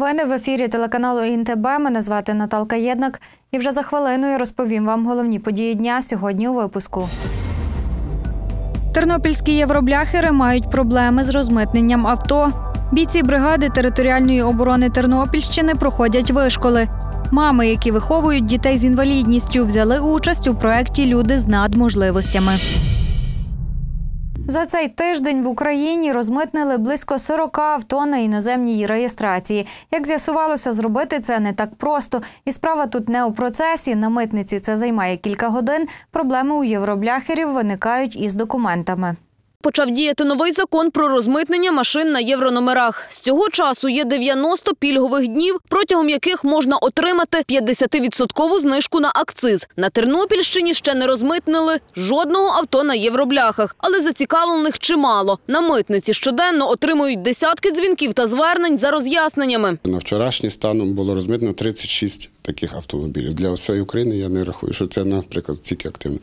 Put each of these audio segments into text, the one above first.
Новини в ефірі телеканалу ІНТБ. Мене звати Наталка Єднак. І вже за хвилину я розповім вам головні події дня сьогодні у випуску. Тернопільські євробляхери мають проблеми з розмитненням авто. Бійці бригади територіальної оборони Тернопільщини проходять вишколи. Мами, які виховують дітей з інвалідністю, взяли участь у проєкті Люди з надможливостями. За цей тиждень в Україні розмитнили близько 40 авто на іноземній реєстрації. Як з'ясувалося, зробити це не так просто. І справа тут не у процесі. На митниці це займає кілька годин. Проблеми у євробляхерів виникають із документами. Почав діяти новий закон про розмитнення машин на єврономерах. З цього часу є 90 пільгових днів, протягом яких можна отримати 50-відсоткову знижку на акциз. На Тернопільщині ще не розмитнили жодного авто на євробляхах, але зацікавлених чимало. На митниці щоденно отримують десятки дзвінків та звернень за роз'ясненнями. На вчорашній станом було розмитнено 36 таких автомобілів. Для всієї України я не рахую, що це, наприклад, тільки активно.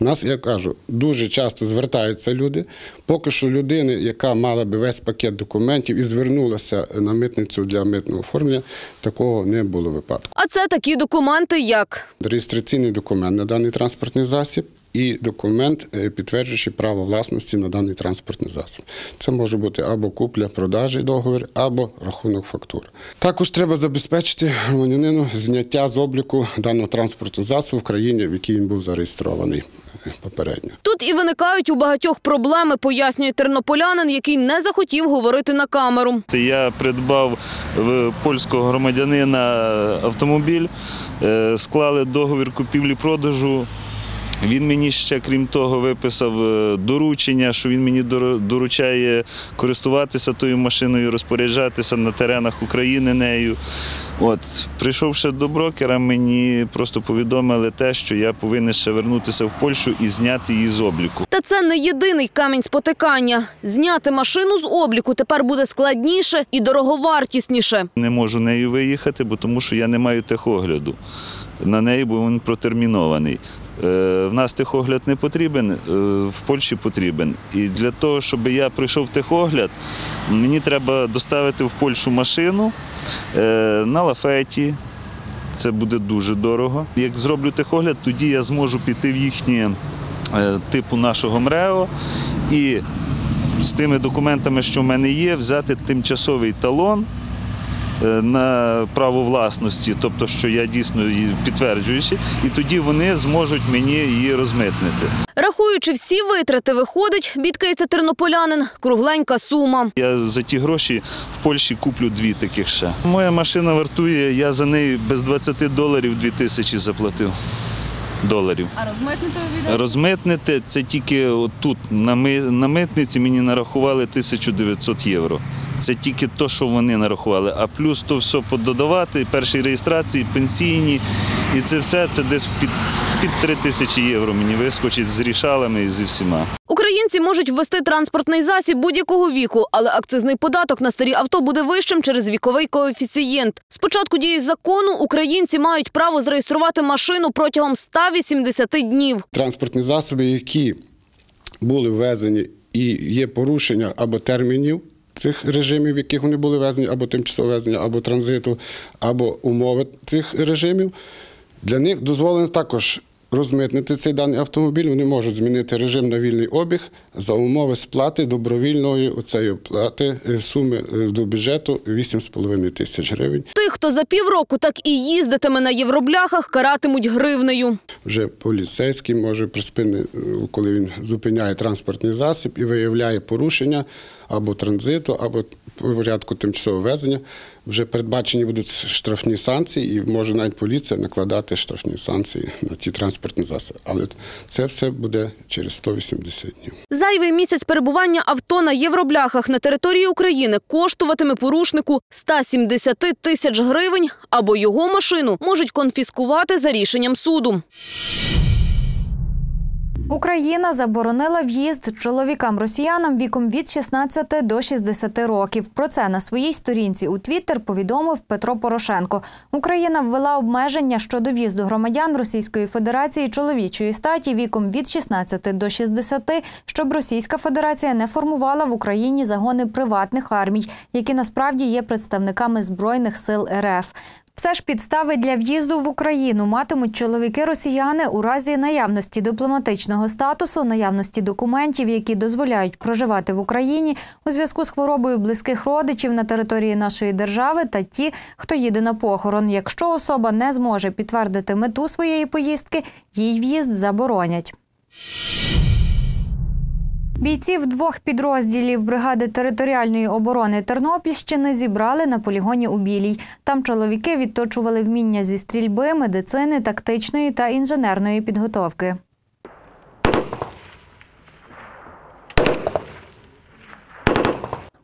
У нас, я кажу, дуже часто звертаються люди. Поки що людини, яка мала би весь пакет документів і звернулася на митницю для митного оформлення, такого не було випадку. А це такі документи, як Реєстраційний документ на даний транспортний засіб. І документ, е, підтверджуючи право власності на даний транспортний засіб. Це може бути або купля, продажі договір, або рахунок фактур. Також треба забезпечити громадянину зняття з обліку даного транспортного засобу в країні, в якій він був зареєстрований е, попередньо. Тут і виникають у багатьох проблеми, пояснює тернополянин, який не захотів говорити на камеру. Я придбав в польського громадянина автомобіль, е, склали договір купівлі-продажу. Він мені ще, крім того, виписав е, доручення, що він мені доручає користуватися тою машиною, розпоряджатися на теренах України нею. От, прийшовши до брокера, мені просто повідомили те, що я повинен ще вернутися в Польщу і зняти її з обліку. Та це не єдиний камінь спотикання. Зняти машину з обліку тепер буде складніше і дороговартісніше. Не можу нею виїхати, бо тому що я не маю техогляду на неї, бо він протермінований. Е, В нас техогляд не потрібен, е, в Польщі потрібен. І для того, щоб я пройшов техогляд, мені треба доставити в Польщу машину е, на лафеті. Це буде дуже дорого. Як зроблю техогляд, тоді я зможу піти в їхнє е, типу нашого МРЕО і з тими документами, що в мене є, взяти тимчасовий талон на право власності, тобто, що я дійсно її підтверджуючи, і тоді вони зможуть мені її розмитнити. Рахуючи всі витрати, виходить, бідкається тернополянин, кругленька сума. Я за ті гроші в Польщі куплю дві таких ще. Моя машина вартує, я за неї без 20 доларів 2 тисячі заплатив. Доларів. А розмитнити ви Розмитнити це тільки тут на митниці мені нарахували 1900 євро. Це тільки то, що вони нарахували. А плюс то все пододавати, перші реєстрації, пенсійні. І це все це десь під, під 3 тисячі євро мені вискочить з рішалами і зі всіма. Українці можуть ввести транспортний засіб будь-якого віку, але акцизний податок на старі авто буде вищим через віковий коефіцієнт. З початку дії закону українці мають право зареєструвати машину протягом 180 днів. Транспортні засоби, які були ввезені і є порушення або термінів цих режимів, в яких вони були везені, або тимчасово везення, або транзиту, або умови цих режимів, для них дозволено також розмитнити цей даний автомобіль. Вони можуть змінити режим на вільний обіг за умови сплати добровільної оцеї оплати е, суми е, до бюджету 8,5 тисяч гривень. Тих, хто за півроку так і їздитиме на євробляхах, каратимуть гривнею. Вже поліцейський може приспини, коли він зупиняє транспортний засіб і виявляє порушення або транзиту, або порядку тимчасового везення. Вже передбачені будуть штрафні санкції, і може навіть поліція накладати штрафні санкції на ті транспортні засоби. Але це все буде через 180 днів. Зайвий місяць перебування авто на євробляхах на території України коштуватиме порушнику 170 тисяч гривень, або його машину можуть конфіскувати за рішенням суду. Україна заборонила в'їзд чоловікам-росіянам віком від 16 до 60 років. Про це на своїй сторінці у Твіттер повідомив Петро Порошенко. Україна ввела обмеження щодо в'їзду громадян Російської Федерації чоловічої статі віком від 16 до 60, щоб Російська Федерація не формувала в Україні загони приватних армій, які насправді є представниками збройних сил РФ. Все ж підстави для в'їзду в Україну матимуть чоловіки-росіяни у разі наявності дипломатичного статусу, наявності документів, які дозволяють проживати в Україні у зв'язку з хворобою близьких родичів на території нашої держави та ті, хто їде на похорон. Якщо особа не зможе підтвердити мету своєї поїздки, їй в'їзд заборонять. Бійців двох підрозділів бригади територіальної оборони Тернопільщини зібрали на полігоні у Білій. Там чоловіки відточували вміння зі стрільби, медицини, тактичної та інженерної підготовки.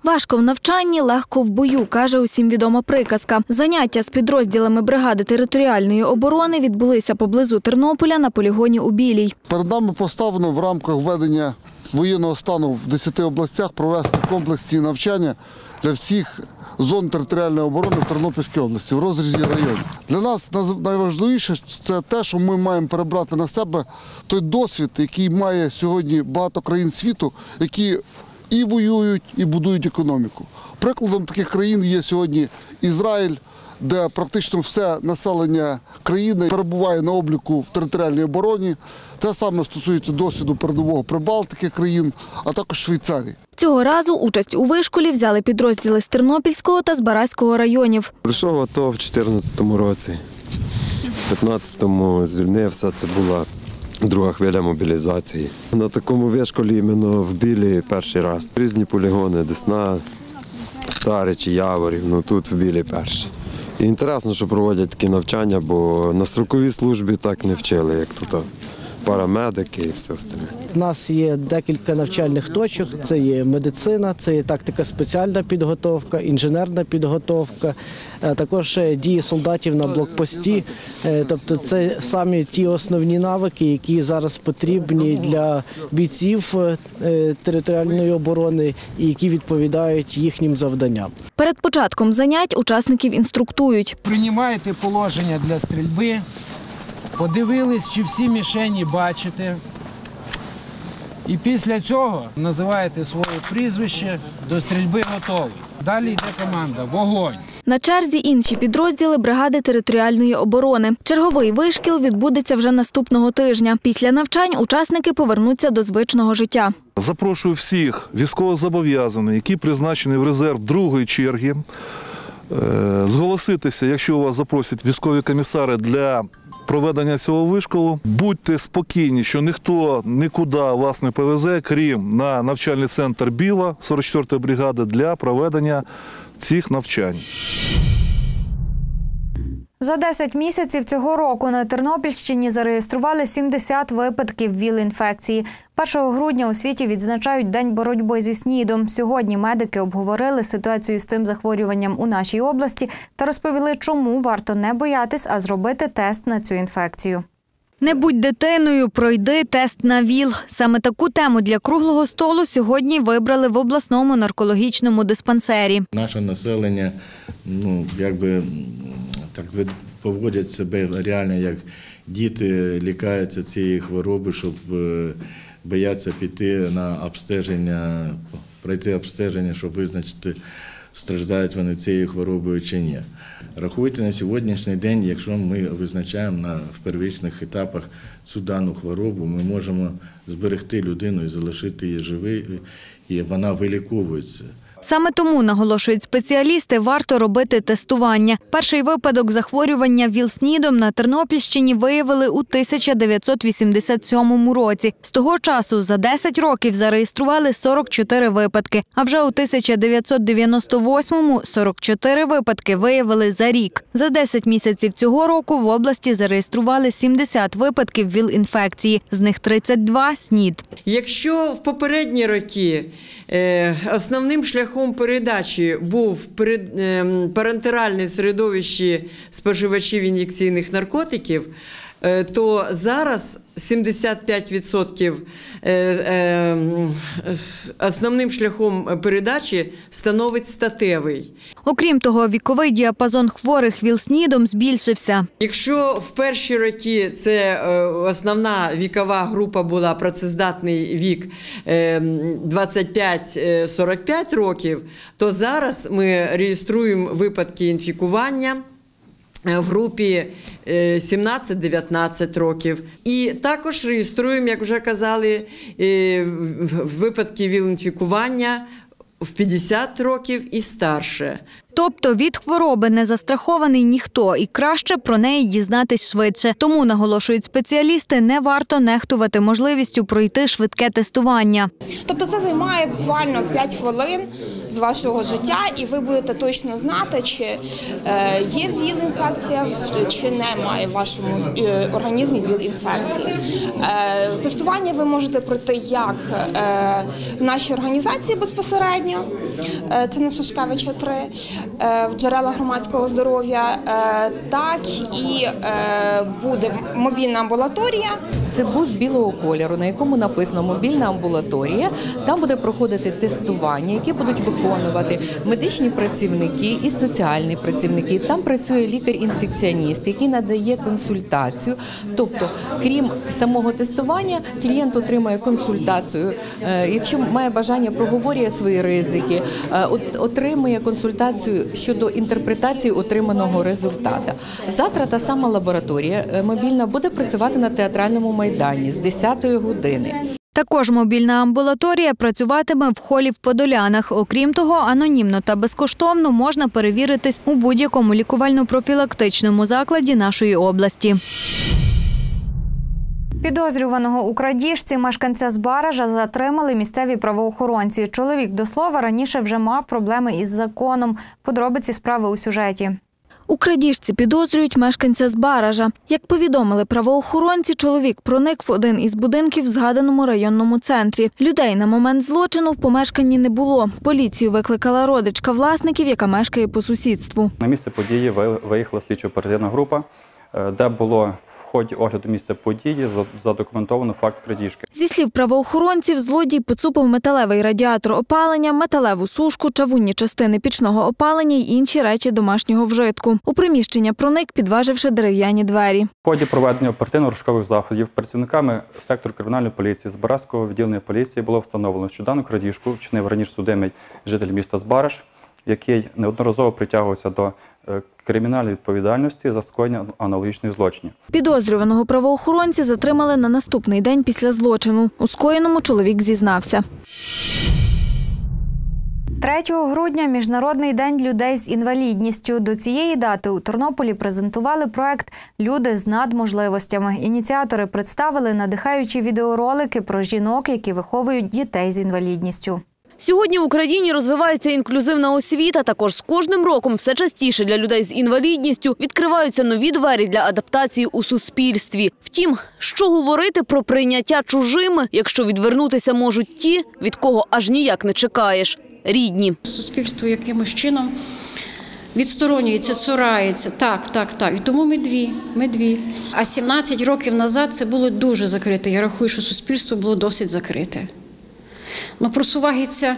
Важко в навчанні, легко в бою, каже усім відома приказка. Заняття з підрозділами бригади територіальної оборони відбулися поблизу Тернополя на полігоні у Білій. Перед нами поставлено в рамках введення воєнного стану в 10 областях провести комплексні навчання для всіх зон територіальної оборони в Тернопільській області в розрізі районів. Для нас найважливіше це те, що ми маємо перебрати на себе той досвід, який має сьогодні багато країн світу, які і воюють, і будують економіку. Прикладом таких країн є сьогодні Ізраїль, де практично все населення країни перебуває на обліку в територіальній обороні. Те саме стосується досвіду передового Прибалтики країн, а також Швейцарії. Цього разу участь у вишколі взяли підрозділи з Тернопільського та Збаразького районів. Прийшов АТО в 2014 році. В 15-му звільнився. Це була друга хвиля мобілізації. На такому вишколі іменно в Білі перший раз. Різні полігони, Десна, Старичі, Яворів, ну тут в Білі перший. Інтересно, що проводять такі навчання, бо на строковій службі так не вчили, як тут парамедики і все остальне. У нас є декілька навчальних точок. Це є медицина, це є тактика спеціальна підготовка, інженерна підготовка, е, також е, дії солдатів на блокпості. Е, Тобто це самі ті основні навики, які зараз потрібні для бійців територіальної оборони і які відповідають їхнім завданням. Перед початком занять учасників інструктують. приймаєте положення для стрільби, подивились, чи всі мішені бачите. І після цього називаєте своє прізвище, до стрільби готовий. Далі йде команда Вогонь. На черзі інші підрозділи бригади територіальної оборони. Черговий вишкіл відбудеться вже наступного тижня. Після навчань учасники повернуться до звичного життя. Запрошую всіх військовозобов'язаних, які призначені в резерв другої черги, е, зголоситися, якщо вас запросять військові комісари для проведення цього вишколу. Будьте спокійні, що ніхто нікуди вас не повезе, крім на навчальний центр Біла 44-ї бригади для проведення цих навчань. За 10 місяців цього року на Тернопільщині зареєстрували 70 випадків ВІЛ-інфекції. 1 грудня у світі відзначають День боротьби зі СНІДом. Сьогодні медики обговорили ситуацію з цим захворюванням у нашій області та розповіли, чому варто не боятись, а зробити тест на цю інфекцію. Не будь дитиною, пройди тест на ВІЛ. Саме таку тему для круглого столу сьогодні вибрали в обласному наркологічному диспансері. Наше населення, ну якби так поводять себе реально як діти лікаються цієї хвороби, щоб е, бояться піти на обстеження, пройти обстеження, щоб визначити, страждають вони цією хворобою чи ні. Рахуйте на сьогоднішній день, якщо ми визначаємо на в первичних етапах цю дану хворобу, ми можемо зберегти людину і залишити її живою, і вона виліковується. Саме тому, наголошують спеціалісти, варто робити тестування. Перший випадок захворювання ВІЛ-СНІДом на Тернопільщині виявили у 1987 році. З того часу за 10 років зареєстрували 44 випадки, а вже у 1998-му 44 випадки виявили за рік. За 10 місяців цього року в області зареєстрували 70 випадків ВІЛ-інфекції, з них 32 – СНІД. Якщо в попередні роки е, основним шляхом передачі був ем, парентеральне середовище споживачів ін'єкційних наркотиків, то зараз 75% е, е, основним шляхом передачі становить статевий. Окрім того, віковий діапазон хворих вілснідом збільшився. Якщо в перші роки це е, основна вікова група була працездатний вік е, 25-45 років, то зараз ми реєструємо випадки інфікування. Е, В групі е, 17-19 років. І також реєструємо, як вже казали, е, випадки віл-інфікування в 50 років і старше. Тобто від хвороби не застрахований ніхто, і краще про неї дізнатись швидше. Тому наголошують спеціалісти, не варто нехтувати можливістю пройти швидке тестування. Тобто це займає буквально 5 хвилин з вашого життя, і ви будете точно знати, чи е, є ВІЛ-інфекція, чи немає в вашому е, організмі ВІЛ-інфекції. Е, тестування ви можете пройти як в нашій організації безпосередньо, це на Шашкевича 3, е, в джерела громадського здоров'я, е, так і е, буде мобільна амбулаторія. Це бус білого кольору, на якому написано мобільна амбулаторія. Там буде проходити тестування, які будуть виконувати медичні працівники і соціальні працівники. Там працює лікар-інфекціоніст, який надає консультацію. Тобто, крім самого тестування, клієнт отримує консультацію. Е, Якщо має бажання, проговорює свої ризики, е, отримує консультацію щодо інтерпретації отриманого результата. Завтра та сама лабораторія е, мобільна буде працювати на театральному майдані з 10 години. Також мобільна амбулаторія працюватиме в холі в Подолянах. Окрім того, анонімно та безкоштовно можна перевіритись у будь-якому лікувально-профілактичному закладі нашої області. Підозрюваного у крадіжці мешканця з Баража затримали місцеві правоохоронці. Чоловік до слова раніше вже мав проблеми із законом. Подробиці справи у сюжеті. У крадіжці підозрюють мешканця з Баража. Як повідомили правоохоронці, чоловік проник в один із будинків в згаданому районному центрі. Людей на момент злочину в помешканні не було. Поліцію викликала родичка власників, яка мешкає по сусідству. На місце події ви- виїхала слідчо-оперативна група, е, де було ході огляду місця події за- задокументовано факт крадіжки. Зі слів правоохоронців, злодій поцупив металевий радіатор опалення, металеву сушку, чавунні частини пічного опалення й інші речі домашнього вжитку. У приміщення проник, підваживши дерев'яні двері. В ході проведення оперативно-розшукових заходів працівниками сектору кримінальної поліції Збаразького відділення поліції було встановлено, що дану крадіжку вчинив раніше судимий житель міста Збараж, який неодноразово притягувався до кримінальної відповідальності за скоєння аналогічних злочинів. Підозрюваного правоохоронці затримали на наступний день після злочину. У скоєному чоловік зізнався. 3 грудня міжнародний день людей з інвалідністю. До цієї дати у Тернополі презентували проект Люди з надможливостями. Ініціатори представили надихаючі відеоролики про жінок, які виховують дітей з інвалідністю. Сьогодні в Україні розвивається інклюзивна освіта. Також з кожним роком все частіше для людей з інвалідністю відкриваються нові двері для адаптації у суспільстві. Втім, що говорити про прийняття чужими, якщо відвернутися можуть ті, від кого аж ніяк не чекаєш рідні. Суспільство якимось чином відсторонюється, цурається. Так, так, так. І тому ми дві. Ми дві. А 17 років назад це було дуже закрите. Я рахую, що суспільство було досить закрите. Ну, просувається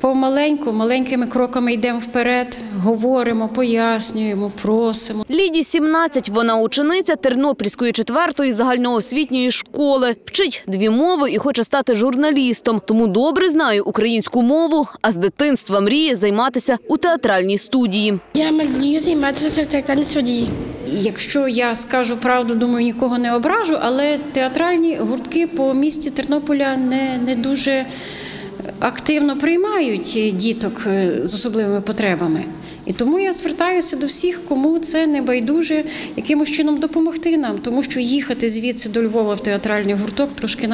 помаленьку, маленькими кроками йдемо вперед, говоримо, пояснюємо, просимо. Ліді 17, вона учениця Тернопільської четвертої загальноосвітньої школи. Вчить дві мови і хоче стати журналістом. Тому добре знає українську мову, а з дитинства мріє займатися у театральній студії. Я мрію займатися в театральній студії. Якщо я скажу правду, думаю, нікого не ображу, але театральні гуртки по місті Тернополя не, не дуже активно приймають діток е, з особливими потребами. І тому я звертаюся до всіх, кому це не байдуже, якимось чином допомогти нам, тому що їхати звідси до Львова в театральний гурток трошки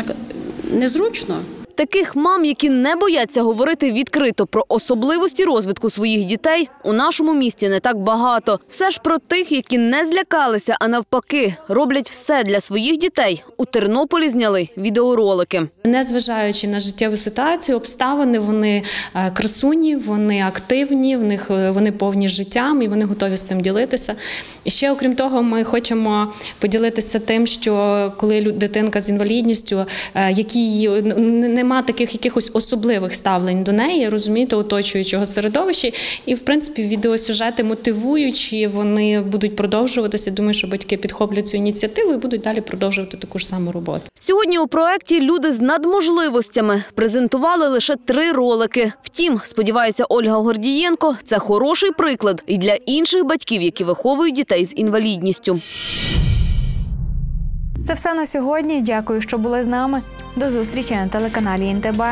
незручно. Таких мам, які не бояться говорити відкрито про особливості розвитку своїх дітей, у нашому місті не так багато. Все ж про тих, які не злякалися, а навпаки, роблять все для своїх дітей. У Тернополі зняли відеоролики. Незважаючи на життєву ситуацію, обставини вони е, красуні, вони активні, в них е, вони повні життям і вони готові з цим ділитися. І ще, окрім того, ми хочемо поділитися тим, що коли дитинка з інвалідністю, е, якій н- нема таких якихось особливих ставлень до неї, розумієте, оточуючого середовища, і в принципі відеосюжети мотивуючі, вони будуть продовжуватися. Думаю, що батьки підхоплять цю ініціативу і будуть далі продовжувати таку ж саму роботу. Сьогодні у проєкті люди з надможливостями презентували лише три ролики. Втім, сподівається Ольга Гордієнко, це хороший приклад і для інших батьків, які виховують дітей з інвалідністю. Це все на сьогодні. Дякую, що були з нами. До зустрічі на телеканалі НТБ.